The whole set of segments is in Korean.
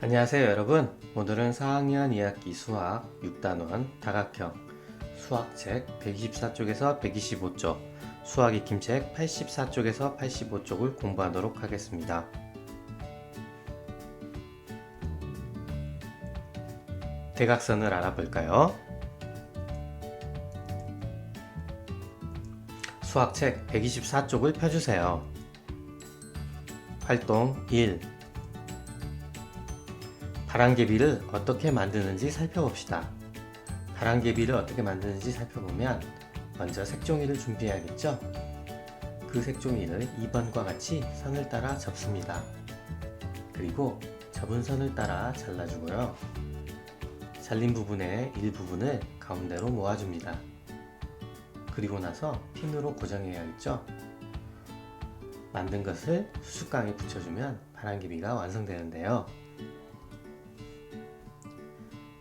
안녕하세요 여러분. 오늘은 4학년 2학기 수학 6단원 다각형. 수학책 124쪽에서 125쪽 수학 익힘책 84쪽에서 85쪽을 공부하도록 하겠습니다. 대각선을 알아볼까요? 수학책 124쪽을 펴주세요. 활동 1 바람개비를 어떻게 만드는지 살펴봅시다. 바람개비를 어떻게 만드는지 살펴보면 먼저 색종이를 준비해야겠죠? 그 색종이를 2번과 같이 선을 따라 접습니다. 그리고 접은 선을 따라 잘라주고요. 잘린 부분의 일부분을 가운데로 모아줍니다. 그리고 나서 핀으로 고정해야겠죠? 만든 것을 수수깡에 붙여주면 바람개비가 완성되는데요.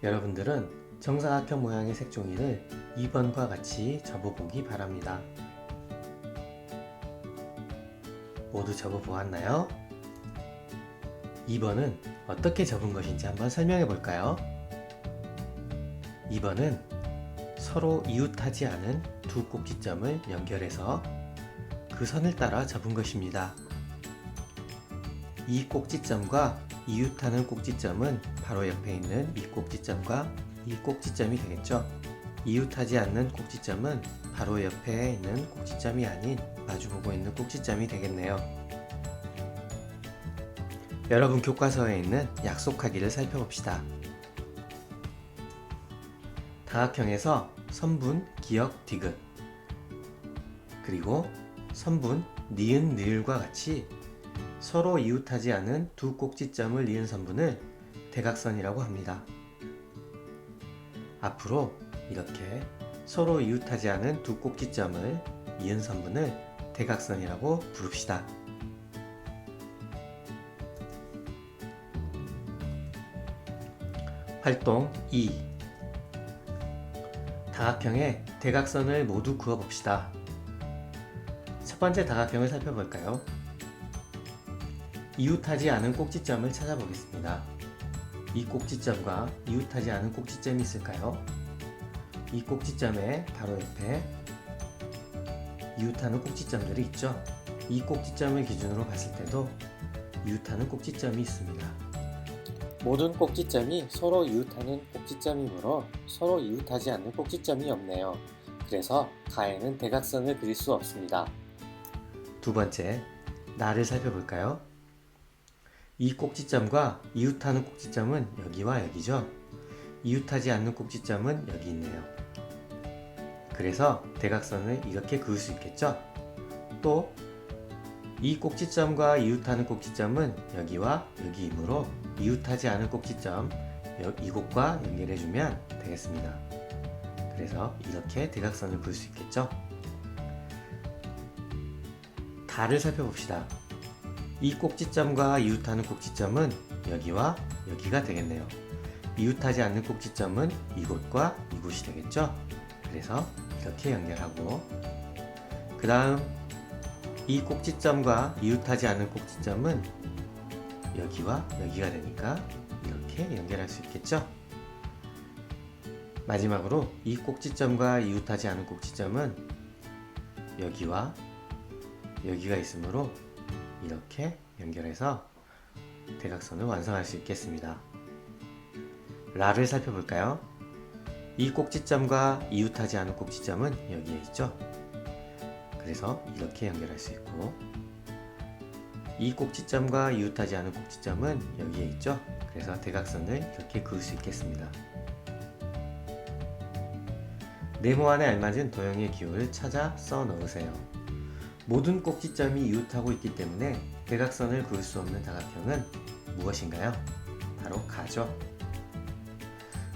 여러분들은 정사각형 모양의 색종이를 2번과 같이 접어보기 바랍니다. 모두 접어보았나요? 2번은 어떻게 접은 것인지 한번 설명해 볼까요? 2번은 서로 이웃하지 않은 두 꼭지점을 연결해서 그 선을 따라 접은 것입니다. 이 꼭지점과 이웃하는 꼭지점은 바로 옆에 있는 이 꼭지점과 이 꼭지점이 되겠죠. 이웃하지 않는 꼭지점은 바로 옆에 있는 꼭지점이 아닌 마주보고 있는 꼭지점이 되겠네요. 여러분 교과서에 있는 약속하기를 살펴봅시다. 다각형에서 선분, 기역, 디귿 그리고 선분, 니은, 느을과 같이 서로 이웃하지 않은 두 꼭지점을 이은 선분을 대각선이라고 합니다. 앞으로 이렇게 서로 이웃하지 않은 두 꼭지점을 이은 선분을 대각선이라고 부릅시다. 활동 2 다각형의 대각선을 모두 그어봅시다. 첫 번째 다각형을 살펴볼까요? 이웃하지 않은 꼭지점을 찾아보겠습니다. 이 꼭지점과 이웃하지 않은 꼭지점이 있을까요? 이 꼭지점의 바로 옆에 이웃하는 꼭지점들이 있죠. 이 꼭지점을 기준으로 봤을 때도 이웃하는 꼭지점이 있습니다. 모든 꼭지점이 서로 이웃하는 꼭지점이므로 서로 이웃하지 않는 꼭지점이 없네요. 그래서 가에는 대각선을 그릴 수 없습니다. 두 번째, 나를 살펴볼까요? 이 꼭지점과 이웃하는 꼭지점은 여기와 여기죠. 이웃하지 않는 꼭지점은 여기 있네요. 그래서 대각선을 이렇게 그을 수 있겠죠. 또 이 꼭지점과 이웃하는 꼭지점은 여기와 여기이므로 이웃하지 않은 꼭지점 이곳과 연결해주면 되겠습니다. 그래서 이렇게 대각선을 그을 수 있겠죠. 달을 살펴봅시다. 이 꼭지점과 이웃하는 꼭지점은 여기와 여기가 되겠네요. 이웃하지 않는 꼭지점은 이곳과 이곳이 되겠죠? 그래서 이렇게 연결하고 그 다음 이 꼭지점과 이웃하지 않는 꼭지점은 여기와 여기가 되니까 이렇게 연결할 수 있겠죠? 마지막으로 이 꼭지점과 이웃하지 않은 꼭지점은 여기와 여기가 있으므로 이렇게 연결해서 대각선을 완성할 수 있겠습니다. 라를 살펴볼까요? 이 꼭지점과 이웃하지 않은 꼭지점은 여기에 있죠. 그래서 이렇게 연결할 수 있고 이 꼭지점과 이웃하지 않은 꼭지점은 여기에 있죠. 그래서 대각선을 이렇게 그을 수 있겠습니다. 네모 안에 알맞은 도형의 기호를 찾아 써 넣으세요. 모든 꼭지점이 이웃하고 있기 때문에 대각선을 그을 수 없는 다각형은 무엇인가요? 바로 가죠.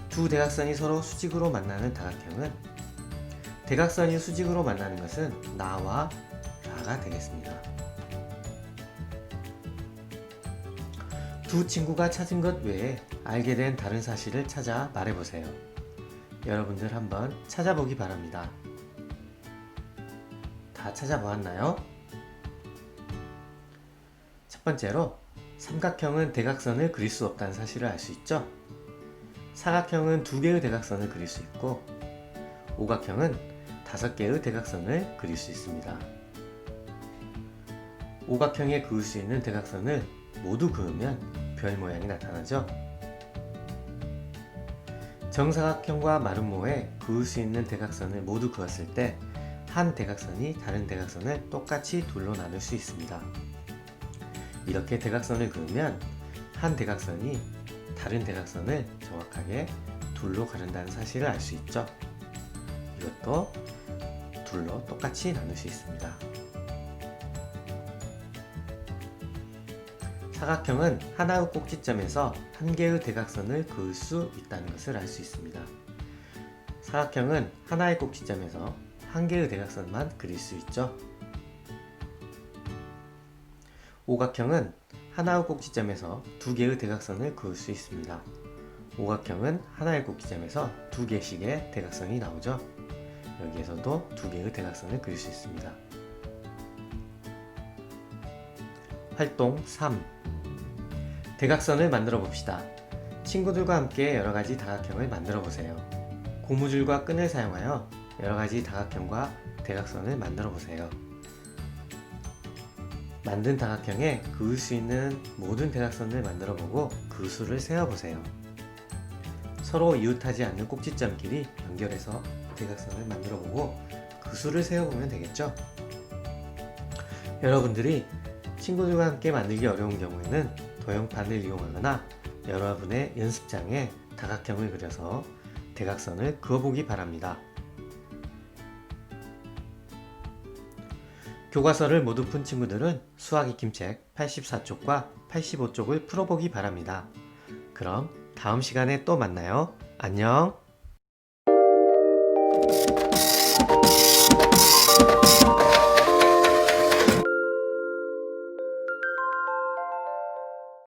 두 대각선이 서로 수직으로 만나는 다각형은 대각선이 수직으로 만나는 것은 나와 라가 되겠습니다. 두 친구가 찾은 것 외에 알게 된 다른 사실을 찾아 말해보세요. 여러분들 한번 찾아보기 바랍니다. 다 찾아보았나요? 첫 번째로 삼각형은 대각선을 그릴 수 없다는 사실을 알 수 있죠? 사각형은 두 개의 대각선을 그릴 수 있고 오각형은 다섯 개의 대각선을 그릴 수 있습니다. 오각형에 그을 수 있는 대각선을 모두 그으면 별 모양이 나타나죠? 정사각형과 마름모에 그을 수 있는 대각선을 모두 그었을 때 한 대각선이 다른 대각선을 똑같이 둘로 나눌 수 있습니다. 이렇게 대각선을 그으면 한 대각선이 다른 대각선을 정확하게 둘로 가른다는 사실을 알 수 있죠. 이것도 둘로 똑같이 나눌 수 있습니다. 사각형은 하나의 꼭지점에서 한 개의 대각선을 그을 수 있다는 것을 알 수 있습니다. 사각형은 하나의 꼭지점에서 한 개의 대각선만 그릴 수 있죠. 오각형은 하나의 꼭지점에서 두 개의 대각선을 그을 수 있습니다. 오각형은 하나의 꼭지점에서 두 개씩의 대각선이 나오죠. 여기에서도 두 개의 대각선을 그릴 수 있습니다. 활동 3 대각선을 만들어 봅시다. 친구들과 함께 여러 가지 다각형을 만들어 보세요. 고무줄과 끈을 사용하여 여러 가지 다각형과 대각선을 만들어 보세요. 만든 다각형에 그을 수 있는 모든 대각선을 만들어 보고 그 수를 세어 보세요. 서로 이웃하지 않는 꼭지점끼리 연결해서 대각선을 만들어 보고 그 수를 세어 보면 되겠죠? 여러분들이 친구들과 함께 만들기 어려운 경우에는 도형판을 이용하거나 여러분의 연습장에 다각형을 그려서 대각선을 그어보기 바랍니다. 교과서를 모두 푼 친구들은 수학 익힘책 84쪽과 85쪽을 풀어보기 바랍니다. 그럼 다음 시간에 또 만나요. 안녕!